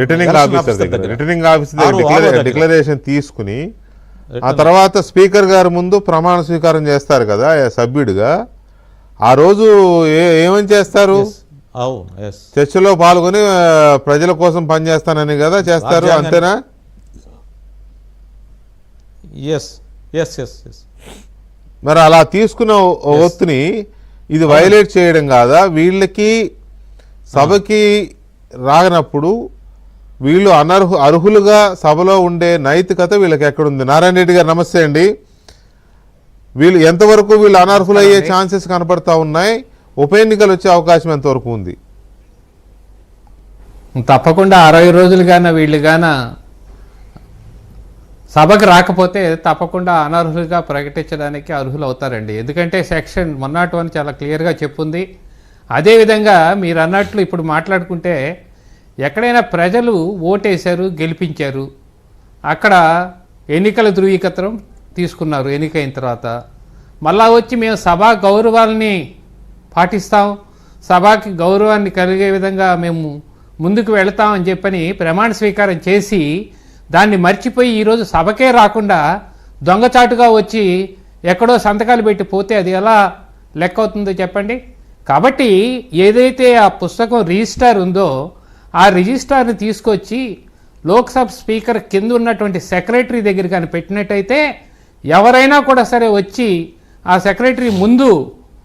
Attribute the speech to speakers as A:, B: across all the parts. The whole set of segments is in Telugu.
A: రిటర్నింగ్ ఆఫీసర్ దగ్గర. Returning officer. డిక్లరేషన్ తీసుకుని ఆ తర్వాత స్పీకర్ గారి ముందు ప్రమాణ స్వీకారం చేస్తారు కదా సభ్యుడిగా. ఆ రోజు ఏమని చేస్తారు? చర్చలో పాల్గొని ప్రజల కోసం పనిచేస్తానని కదా చేస్తారు అంతేనా? మరి అలా తీసుకున్న ఒత్తుని ఇది వైలేట్ చేయడం కాదా? వీళ్ళకి సభకి రానప్పుడు వీళ్ళు అనర్హు అర్హులుగా సభలో ఉండే నైతికత వీళ్ళకి ఎక్కడుంది? నారాయణ రెడ్డి గారు నమస్తే అండి. వీళ్ళు ఎంతవరకు వీళ్ళు అనర్హులయ్యే ఛాన్సెస్ కనపడతా ఉన్నాయి? ఉప ఎన్నికలు వచ్చే అవకాశం ఎంతవరకు ఉంది?
B: తప్పకుండా అరవై రోజులు గాన వీళ్ళు గాన సభకు రాకపోతే తప్పకుండా అనర్హులుగా ప్రకటించడానికి అర్హులు అవుతారండి. ఎందుకంటే సెక్షన్ వన్ నాట్ వన్ చాలా క్లియర్గా చెప్పుంది. అదేవిధంగా మీరు అన్నట్లు ఇప్పుడు మాట్లాడుకుంటే ఎక్కడైనా ప్రజలు ఓటేశారు గెలిపించారు అక్కడ ఎన్నికల ధృవీకరణం తీసుకున్నారు ఎన్నికైన తర్వాత. మళ్ళా వచ్చి మేము సభా గౌరవాలని పాటిస్తాం సభకి గౌరవాన్ని కలిగే విధంగా మేము ముందుకు వెళతామని చెప్పని ప్రమాణ స్వీకారం చేసి దాన్ని మర్చిపోయి ఈరోజు సభకే రాకుండా దొంగచాటుగా వచ్చి ఎక్కడో సంతకాలు పెట్టి పోతే అది ఎలా లెక్క అవుతుందో చెప్పండి? కాబట్టి ఏదైతే ఆ పుస్తకం రిజిస్టార్ ఉందో ఆ రిజిస్టార్ని తీసుకొచ్చి లోక్సభ స్పీకర్ కింద ఉన్నటువంటి సెక్రటరీ దగ్గర కానీ పెట్టినట్టయితే ఎవరైనా కూడా సరే వచ్చి ఆ సెక్రటరీ ముందు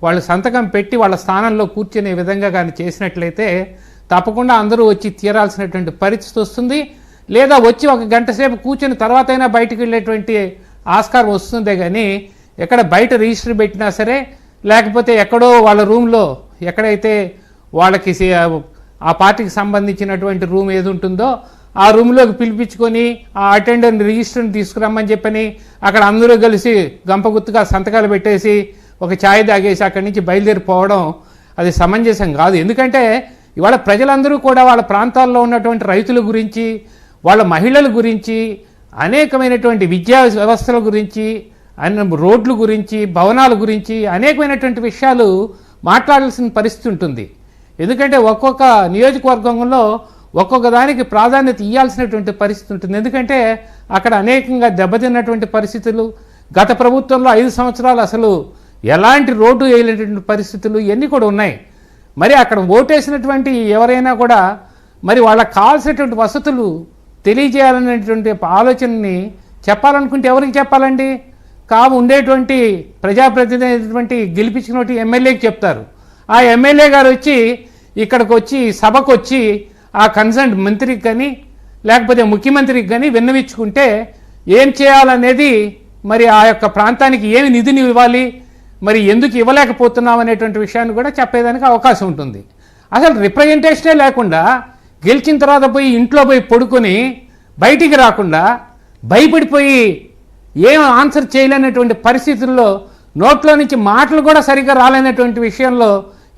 B: వాళ్ళు సంతకం పెట్టి వాళ్ళ స్థానంలో కూర్చునే విధంగా కానీ చేసినట్లయితే తప్పకుండా అందరూ వచ్చి తీరాల్సినటువంటి పరిస్థితి వస్తుంది. లేదా వచ్చి ఒక గంట సేపు కూర్చుని తర్వాత అయినా బయటకు వెళ్ళేటువంటి ఆస్కారం వస్తుందే కానీ ఎక్కడ బయట రిజిస్టర్ పెట్టినా సరే లేకపోతే ఎక్కడో వాళ్ళ రూమ్లో ఎక్కడైతే వాళ్ళకి ఆ పార్టీకి సంబంధించినటువంటి రూమ్ ఏది ఉంటుందో ఆ రూమ్లోకి పిలిపించుకొని ఆ అటెండెంట్ రిజిస్టర్ని తీసుకురమ్మని చెప్పని అక్కడ అందరూ కలిసి గంపగుత్తుగా సంతకాలు పెట్టేసి ఒక ఛాయ్ తాగేసి అక్కడి నుంచి బయలుదేరిపోవడం అది సమంజసం కాదు. ఎందుకంటే ఇవాళ ప్రజలందరూ కూడా వాళ్ళ ప్రాంతాల్లో ఉన్నటువంటి రైతుల గురించి వాళ్ళ మహిళల గురించి అనేకమైనటువంటి విద్యా వ్యవస్థల గురించి రోడ్ల గురించి భవనాల గురించి అనేకమైనటువంటి విషయాలు మాట్లాడాల్సిన పరిస్థితి ఉంటుంది. ఎందుకంటే ఒక్కొక్క నియోజకవర్గంలో ఒక్కొక్క దానికి ప్రాధాన్యత ఇవ్వాల్సినటువంటి పరిస్థితి ఉంటుంది. ఎందుకంటే అక్కడ అనేకంగా దెబ్బతిన్నటువంటి పరిస్థితులు గత ప్రభుత్వంలో ఐదు సంవత్సరాలు అసలు ఎలాంటి రోడ్డు వేయలేటువంటి పరిస్థితులు ఇవన్నీ కూడా ఉన్నాయి. మరి అక్కడ ఓటేసినటువంటి ఎవరైనా కూడా మరి వాళ్ళకి కావాల్సినటువంటి వసతులు తెలియజేయాలనేటువంటి ఆలోచనని చెప్పాలనుకుంటే ఎవరికి చెప్పాలండి? కావు ఉండేటువంటి ప్రజాప్రతినిధి అయినటువంటి గెలిపించినటువంటి ఎమ్మెల్యేకి చెప్తారు. ఆ ఎమ్మెల్యే గారు వచ్చి ఇక్కడికి వచ్చి సభకు వచ్చి ఆ కన్సర్న్ మంత్రికి కానీ లేకపోతే ముఖ్యమంత్రికి కానీ విన్నవించుకుంటే ఏం చేయాలనేది మరి ఆ యొక్క ప్రాంతానికి ఏమి నిధిని ఇవ్వాలి మరి ఎందుకు ఇవ్వలేకపోతున్నాం అనేటువంటి విషయాన్ని కూడా చెప్పేదానికి అవకాశం ఉంటుంది. అసలు రిప్రజెంటేషనే లేకుండా గెలిచిన తర్వాత పోయి ఇంట్లో పోయి పడుకొని బయటికి రాకుండా భయపడిపోయి ఏం ఆన్సర్ చేయలేనటువంటి పరిస్థితుల్లో నోట్లో నుంచి మాటలు కూడా సరిగ్గా రాలేనటువంటి విషయంలో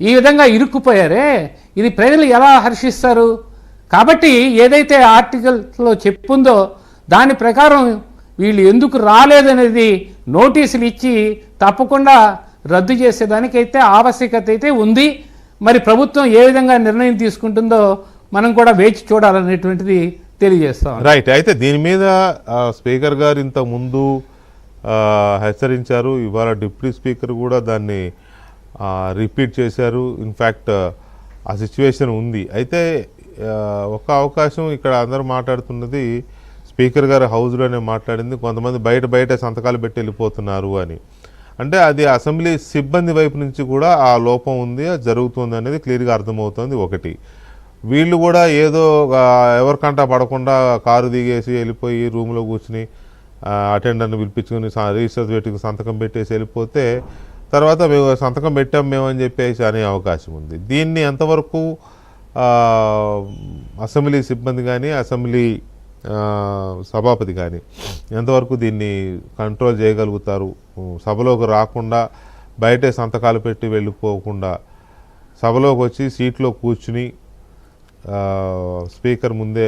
B: ఈ విధంగా ఇరుక్కుపోయారే? ఇది ప్రజలు ఎలా హర్షిస్తారు? కాబట్టి ఏదైతే ఆర్టికల్స్లో చెప్పుందో దాని ప్రకారం వీళ్ళు ఎందుకు రాలేదనేది నోటీసులు ఇచ్చి తప్పకుండా రద్దు చేసేదానికైతే ఆవశ్యకత అయితే ఉంది. మరి ప్రభుత్వం ఏ విధంగా నిర్ణయం తీసుకుంటుందో మనం కూడా వేచి చూడాలనేటువంటిది తెలియజేస్తాం.
A: రైట్. అయితే దీని మీద స్పీకర్ గారు ఇంత ముందు హెచ్చరించారు. ఇవాళ డిప్యూటీ స్పీకర్ కూడా దాన్ని రిపీట్ చేశారు. ఇన్ఫ్యాక్ట్ ఆ సిచ్యువేషన్ ఉంది. అయితే ఒక అవకాశం ఇక్కడ అందరూ మాట్లాడుతున్నది స్పీకర్ గారు హౌస్లోనే మాట్లాడింది కొంతమంది బయట బయట సంతకాలు పెట్టి వెళ్ళిపోతున్నారు అని. అంటే అది అసెంబ్లీ సిబ్బంది వైపు నుంచి కూడా ఆ లోపం ఉంది జరుగుతుంది అనేది క్లియర్గా అర్థమవుతుంది ఒకటి. వీళ్ళు కూడా ఏదో ఎవరికంటా పడకుండా కారు దిగేసి వెళ్ళిపోయి రూమ్లో కూర్చుని అటెండర్ని పిలిపించుకుని రిజిస్టర్ పెట్టుకుని సంతకం పెట్టేసి వెళ్ళిపోతే తర్వాత మేము సంతకం పెట్టాం మేము అని చెప్పేసి అనే అవకాశం ఉంది. దీన్ని ఎంతవరకు అసెంబ్లీ సిబ్బంది కానీ అసెంబ్లీ సభాపతి కానీ ఎంతవరకు దీన్ని కంట్రోల్ చేయగలుగుతారు? సభలోకి రాకుండా బయటే సంతకాలు పెట్టి వెళ్ళిపోకుండా సభలోకి వచ్చి సీట్లో కూర్చుని స్పీకర్ ముందే